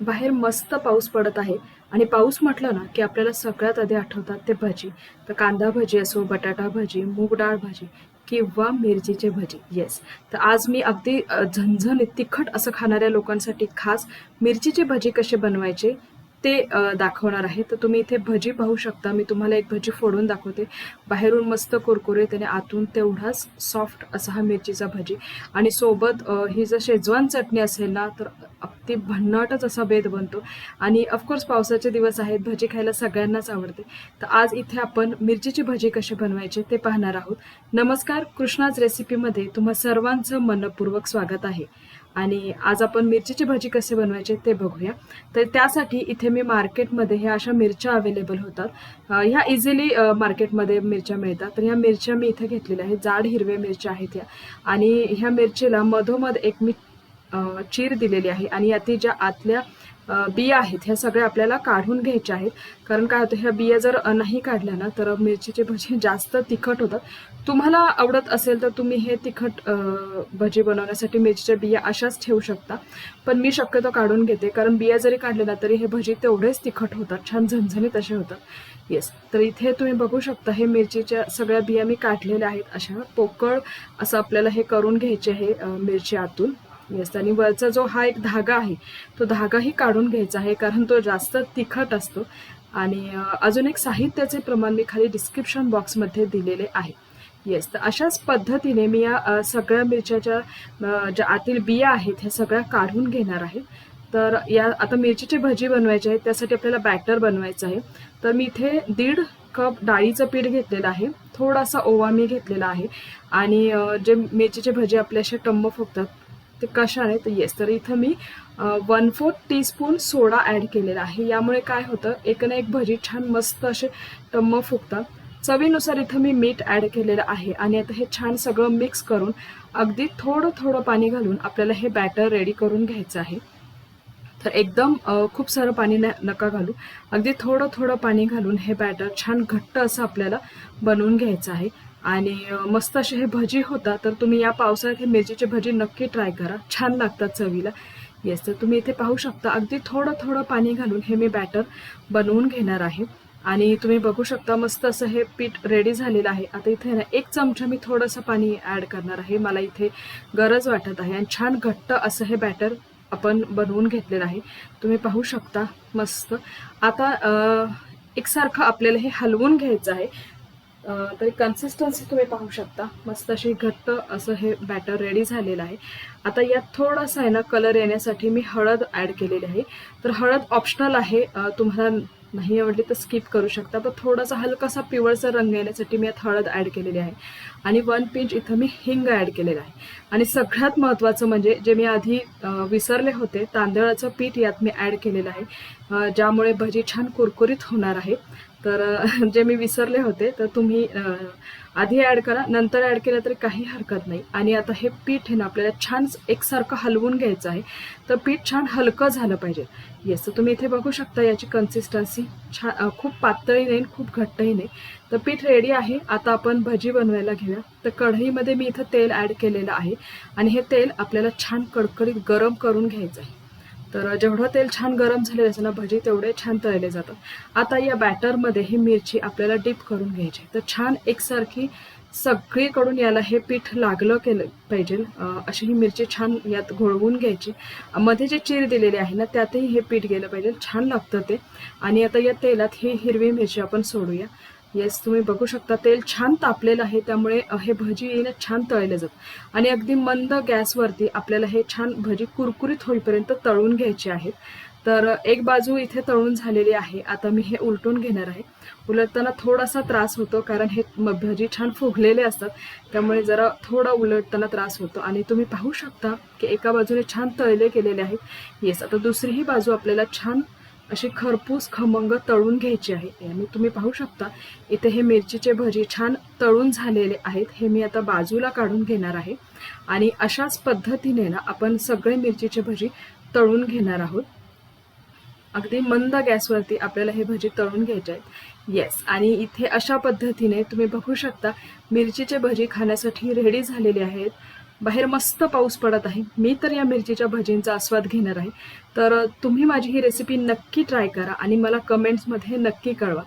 बाहेर मस्त पाऊस पडत आहे. आणि पाऊस म्हटलं ना की आपल्याला सगळ्यात आधी आठवतात ते भजी. तर कांदा भजी असो बटाटा भजी मूग डाळ भाजी किंवा मिरचीचे भजी. येस तर आज मी अगदी अ, झणझणीत तिखट असं खाणाऱ्या लोकांसाठी खास मिरचीचे भजी कसे बनवायचे ते दाखवणार आहे. तर तुम्ही इथे भजी पाहू शकता. मी तुम्हाला एक भजी फोडून दाखवते. बाहेरून मस्त कुरकुरीत आणि आतून तेवढाच सॉफ्ट असा हा मिरचीचा भजी. आणि सोबत ही जर शेजवान चटणी असेल ना तर अगदी भन्नाटच असा बेद बनतो. आणि ऑफकोर्स पावसाचे दिवस आहेत. भजी खायला सगळ्यांनाच आवडते. तर आज इथे आपण मिरचीची भजी कशी बनवायची ते पाहणार आहोत. नमस्कार कृष्णाज रेसिपीमध्ये तुम्हा सर्वांचं मनपूर्वक स्वागत आहे. आणि आज आपण मिरचीची भजी कसे बनवायचे ते बघूया. तर त्यासाठी इथे मी मार्केटमध्ये ह्या अशा मिरच्या अवेलेबल होतात. ह्या इझिली मार्केटमध्ये मिरच्या मिळतात. तर ह्या मिरच्या मी इथे घेतलेल्या आहेत. जाड हिरव्या मिरच्या आहेत ह्या. आणि ह्या मिरचीला मधोमध एक मी चीर दिलेली आहे. आणि यातील ज्या आतल्या बिया आहेत ह्या सगळ्या आपल्याला काढून घ्यायच्या आहेत. कारण काय होतं ह्या बिया जर नाही काढल्या ना तर मिरचीचे भजी जास्त तिखट होतात. तुम्हाला आवडत असेल तर तुम्ही हे तिखट भजी बनवण्यासाठी मिरचीच्या बिया अशाच ठेवू शकता. पण मी शक्यतो काढून घेते. कारण बिया जरी काढल्या ना तरी हे भजी तेवढेच तिखट होतात. छान झणझणीत असे होतात. येस तर इथे तुम्ही बघू शकता हे मिरचीच्या सगळ्या बिया मी काढलेल्या आहेत. अशा पोकळ असं आपल्याला हे करून घ्यायचे आहे मिरची आतून. येस आणि वरचा जो हा एक धागा आहे तो धागाही काढून घ्यायचा आहे कारण तो जास्त तिखट असतो. आणि अजून एक साहित्याचे प्रमाण मी खाली डिस्क्रिप्शन बॉक्समध्ये दिलेले आहे. येस तर अशाच पद्धतीने मी या सगळ्या मिरच्याच्या ज्या आतील बिया आहेत ह्या सगळ्या काढून घेणार आहे. तर या आता मिरचीची भजी बनवायची आहे त्यासाठी आपल्याला बॅटर बनवायचं आहे. तर मी इथे दीड कप डाळीचं पीठ घेतलेलं आहे. थोडासा ओवा मी घेतलेला आहे. आणि जे मिरचीचे भजी आपल्याशी असे फुगतात ते कशाने तर येस तर इथं मी one fourth teaspoon soda add केलेला आहे. यामुळे काय होतं? एक ना एक भजी छान मस्त असे टम्म फुगतात. चवीनुसार इथं मी मीठ ॲड केलेलं आहे आणि आता हे छान सगळं मिक्स करून अगदी थोडं थोडं पाणी घालून आपल्याला हे बॅटर रेडी करून घ्यायचं आहे. तर एकदम खूप सारं पाणी न नका घालू. अगदी थोडं थोडं पाणी घालून हे बॅटर छान घट्ट असं आपल्याला बनवून घ्यायचं आहे. आणि मस्त असे हे भजी होतात तर तुम्ही या पावसाळ्यात हे मिरचीचे भजी नक्की ट्राय करा. छान लागतात चवीला. येस तर तुम्ही इथे पाहू शकता. अगदी थोडं थोडं पाणी घालून हे मी बॅटर बनवून घेणार आहे. आणि तुम्ही बघू शकता मस्त असं हे पीठ रेडी झालेलं आहे. आता इथे ना एक चमचा मी थोडंसं पाणी ॲड करणार आहे. मला इथे गरज वाटत आहे. आणि छान घट्ट असं हे बॅटर आपण बनवून घेतलेलं आहे. तुम्ही पाहू शकता मस्त. आता एकसारखं आपल्याला हे हलवून घ्यायचं आहे. तरी कन्सिस्टन्सी तुम्ही पाहू शकता. मस्त अशी घट्ट असं हे बॅटर रेडी झालेलं आहे. आता यात थोडासा आहे ना कलर येण्यासाठी मी हळद ॲड केलेली आहे. तर हळद ऑप्शनल आहे. तुम्हाला नाही आवडली तर स्किप करू शकता. पण थोडासा हलकासा पिवळसा रंग येण्यासाठी मी यात हळद ॲड केलेली आहे. आणि वन पिंच इथं मी हिंग ॲड केलेलं आहे. आणि सगळ्यात महत्त्वाचं म्हणजे जे मी आधी विसरले होते तांदळाचं पीठ यात मी ॲड केलेलं आहे. ज्यामुळे भजी छान कुरकुरीत होणार आहे. तर जे मी विसरले होते तर तुम्ही आधी ॲड करा नंतर ॲड केलं तरी काही हरकत नाही. आणि आता हे पीठ आहे ना आपल्याला छान एकसारखं हलवून घ्यायचं आहे. तर पीठ छान हलकं झालं पाहिजे. येस तर तुम्ही इथे बघू शकता याची कन्सिस्टन्सी छान खूप पातळी नाही खूप घट्टही नाही. तर पीठ रेडी आहे. आता आपण भजी बनवायला घेऊया. तर कढईमध्ये मी इथं तेल ॲड केलेलं आहे. आणि हे तेल आपल्याला छान कडकडीत गरम करून घ्यायचं आहे. तर जेवढं तेल छान गरम झालेलं असेल ना भजी तेवढे छान तळले जातात. आता या बॅटरमध्ये ही मिरची आपल्याला डीप करून घ्यायची तर छान एकसारखी सगळीकडून याला हे पीठ लागलं केलं पाहिजे. अशी ही मिरची छान यात घोळवून घ्यायची. मध्ये जे चीर दिलेले आहे ना त्यातही हे पीठ गेलं पाहिजे. छान लागतं ते. आणि आता या तेलात ही हिरवी मिरची आपण सोडूया. येस तुम्ही बघू शकता तेल छान तापलेलं आहे त्यामुळे हे भजी येणं छान तळले जात. आणि अगदी मंद गॅसवरती आपल्याला हे छान भजी कुरकुरीत होईपर्यंत तळून घ्यायचे आहेत. तर एक बाजू इथे तळून झालेली आहे. आता मी हे उलटून घेणार आहे. उलटताना थोडासा त्रास होतो कारण हे म- भजी छान फुगलेले असतात. त्यामुळे जरा थोडा उलटताना त्रास होतो. आणि तुम्ही पाहू शकता की एका बाजूने छान तळले गेलेले आहेत. येस आता दुसरीही बाजू आपल्याला छान अशी खरपूस खमंग तळून घ्यायची आहे आणि तुम्ही पाहू शकता. इथे हे मिरचीचे भजी छान तळून झालेले आहेत. हे मी आता बाजूला काढून घेणार आहे. आणि अशाच पद्धतीने ना आपण सगळे मिरचीचे भजी तळून घेणार आहोत. अगदी मंद गॅसवरती आपल्याला हे भजी तळून घ्यायचे आहेत. येस आणि इथे अशा पद्धतीने तुम्ही बघू शकता मिरचीचे भजी खाण्यासाठी रेडी झालेले आहेत. बाहेर मस्त पाऊस पडत आहे. मी तर या मिरचीच्या भजींचा आस्वाद घेणार आहे. तर तुम्ही माझी ही रेसिपी नक्की ट्राय करा आणि मला कमेंट्समध्ये नक्की कळवा.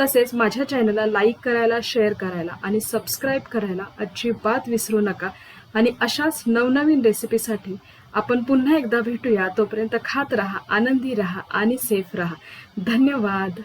तसेच माझ्या चॅनलला लाईक करायला शेअर करायला आणि सबस्क्राईब करायला अजिबात विसरू नका. आणि अशाच नवनवीन रेसिपीसाठी आपण पुन्हा एकदा भेटूया. तोपर्यंत खात राहा आनंदी राहा आणि सेफ राहा. धन्यवाद.